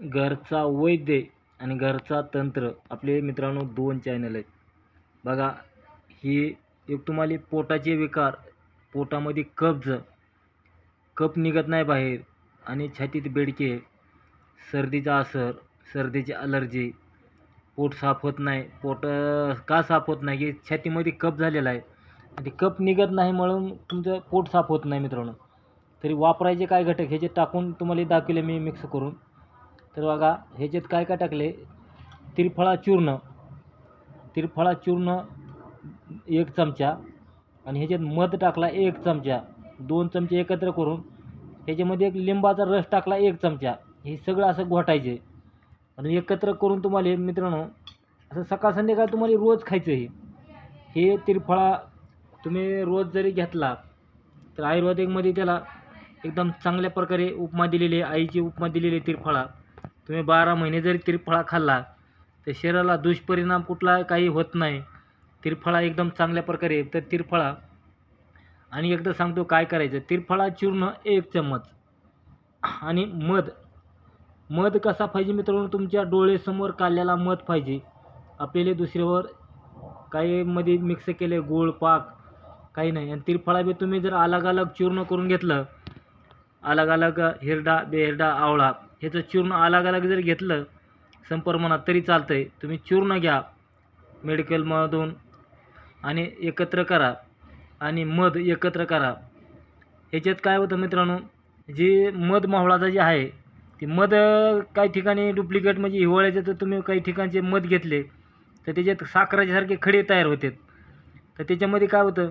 घरचा वैद्य आणि घरचा तंत्र. आपले मित्रांनो दोन चॅनल आहेत. बघा ही एक तुम्हाला पोटाचे विकार पोटामध्ये कब्ज. कप निघत नाही बाहेर आणि छातीत बेडके सर्दीचा असर सर्दीची अलर्जी पोट साफ होत नाही. पोट का साफ होत नाही? की छातीमध्ये कप झालेला आहे. आणि कप निघत नाही म्हणून तुमचं पोट साफ होत नाही मित्रांनो. तरी वापरायचे काय घटक? ह्याचे टाकून तुम्हाला दाखवले मी मिक्स करून तर बघा ह्याच्यात काय काय टाकले? तिरफळा चूर्ण. तिरफळा चूर्ण एक चमचा आणि ह्याच्यात मध टाकला एक चमचा. दोन चमचे एकत्र करून ह्याच्यामध्ये एक लिंबाचा रस टाकला एक चमचा. हे सगळं असं घोटायचे. आणि एकत्र करून तुम्हाला हे मित्रांनो असं सकाळ संध्याकाळ तुम्हाला रोज खायचं हे हे तिरफळा तुम्ही रोज जरी घेतला तर आयुर्वेदिकमध्ये त्याला एकदम चांगल्या प्रकारे उपमा दिलेली आहे आईची उपमा दिलेली आहे तुम्ही बारा महिने जरी तिरफळा खाल्ला तर शरीराला दुष्परिणाम कुठला काही होत नाही. तिरफळा एकदम चांगल्या प्रकारे तर तिरफळा आणि एकदा सांगतो काय करायचं. तिरफळा चूर्ण एक चम्मच. आणि मध. मध कसा पाहिजे मित्रांनो? तुमच्या डोळेसमोर काढलेला मध पाहिजे. आपल्याला दुसऱ्यावर काही मध्ये मिक्स केले गोळ पाक काही नाही. आणि तिरफळा बी तुम्ही जर अलग अलग चूर्ण करून घेतलं अलग अलग हिरडा बेहिरडा आवळा. ह्याचं चूर्ण अलग अलग जर घेतलं संप्रमाणात तरी चालतं आहे तुम्ही चूर्ण घ्या मेडिकलमधून आणि एकत्र करा आणि मध एकत्र करा. ह्याच्यात काय होतं मित्रांनो जे मध मावळाचा जे आहे ते मध काही ठिकाणी डुप्लिकेट म्हणजे हिवाळ्याचे तर तुम्ही काही ठिकाणचे मध घेतले तर त्याच्यात साखराच्यासारखे खडे तयार होतात. तर त्याच्यामध्ये काय होतं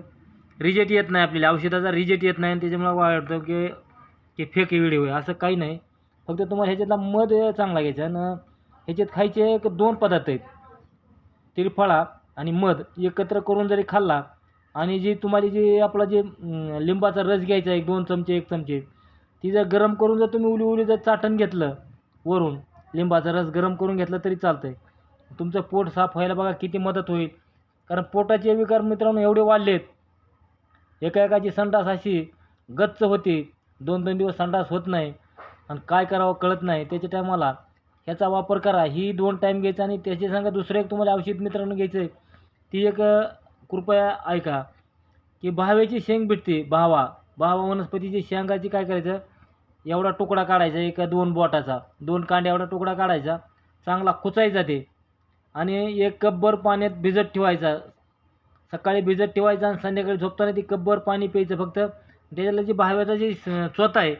रिजेक्ट येत नाही आपल्याला. औषधाचा रिजेट येत नाही आणि त्याच्यामुळे वाटतं की की फेक व्हिडिओ आहे असं काही नाही. फक्त तुम्हाला ह्याच्यातला मध चांगला घ्यायचा आणि ह्याच्यात खायचे एक दोन पदार्थ आहेत. तिरफळा आणि मध एकत्र करून जरी खाल्ला आणि जी तुम्हाला जी आपला जे लिंबाचा रस घ्यायचा एक दोन चमचे एक चमचे ती जर गरम करून जर तुम्ही उली उली जर चाटण घेतलं वरून लिंबाचा रस गरम करून घेतला तरी चालतं आहे तुमचं पोट साफ व्हायला बघा किती मदत होईल. कारण पोटाचे विकार मित्रांनो एवढे वाढलेत. एका एकाची संडास अशी गच्च होती. दोन दोन दिवस संडास होत नाही आणि काय करावं कळत नाही. त्याच्या टायमाला ह्याचा वापर करा. ही दोन टाईम घ्यायचा आणि त्याची सांगा दुसरं एक तुम्हाला औषध मित्रांनो घ्यायचं आहे ती एक कृपया ऐका की भावेची शेंग भेटते भावा. भावा वनस्पतीची शेंगाची काय करायचं? एवढा तुकडा काढायचा एका दोन बोटाचा. दोन कांड्या एवढा तुकडा काढायचा. चांगला खुचायचा ते. आणि एक कपभर पाण्यात भिजत ठेवायचा. सकाळी भिजत ठेवायचा आणि संध्याकाळी झोपताना ती कपभर पाणी प्यायचं फक्त. त्याच्याला जी भाव्याचा जी स- चोथा आहे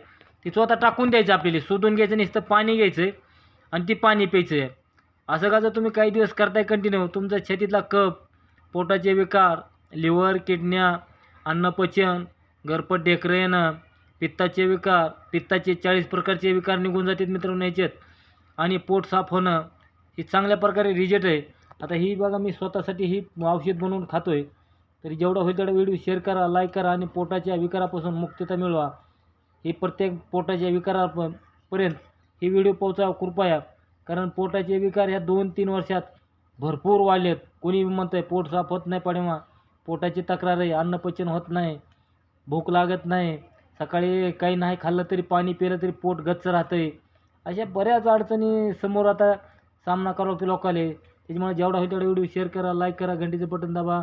ती चोथा टाकून द्यायची आपल्याला. शोधून घ्यायचं नुसतं पाणी घ्यायचं आणि ती पाणी प्यायचं. आहे असं का जर तुम्ही काही दिवस करताय कंटिन्यू तुमचा छातीतला कप पोटाचे विकार लिव्हर किडन्या अन्नपचन घरपट ढेकरं येणं पित्ताचे विकार पित्ताचे चाळीस प्रकारचे विकार निघून जातात मित्रांनो याच्यात. आणि पोट साफ होणं ही चांगल्या प्रकारे रिजेक्ट आहे. आता ही बघा मी स्वतःसाठी ही औषध बनवून खातो आहे तरी जेवढा होईल तेवढा व्हिडिओ शेअर करा लाईक करा आणि पोटाच्या विकारापासून मुक्तता मिळवा. हे प्रत्येक पोटाच्या विकाराप- पर्यंत हे व्हिडिओ पोहोचावा कृपया. कारण पोटाचे विकार ह्या दोन तीन वर्षात भरपूर वाढलेत. कोणी म्हणतं आहे पोट साफ होत नाही पाडेमा. पोटाची तक्रार आहे. अन्नपचन होत नाही. भूक लागत नाही. सकाळी काही नाही खाल्लं तरी पाणी पिलं तरी पोट गच्च राहतं आहे अशा बऱ्याच अडचणी समोर आता सामना करावा लागतो लोकाले. त्याच्यामुळे जेवढा होईल तेवढा व्हिडिओ शेअर करा लाईक करा घंटीचं बटन दाबा.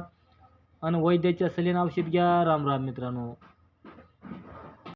आणि वैद्याच्या सलीन औषध घ्या राम राम मित्रांनो.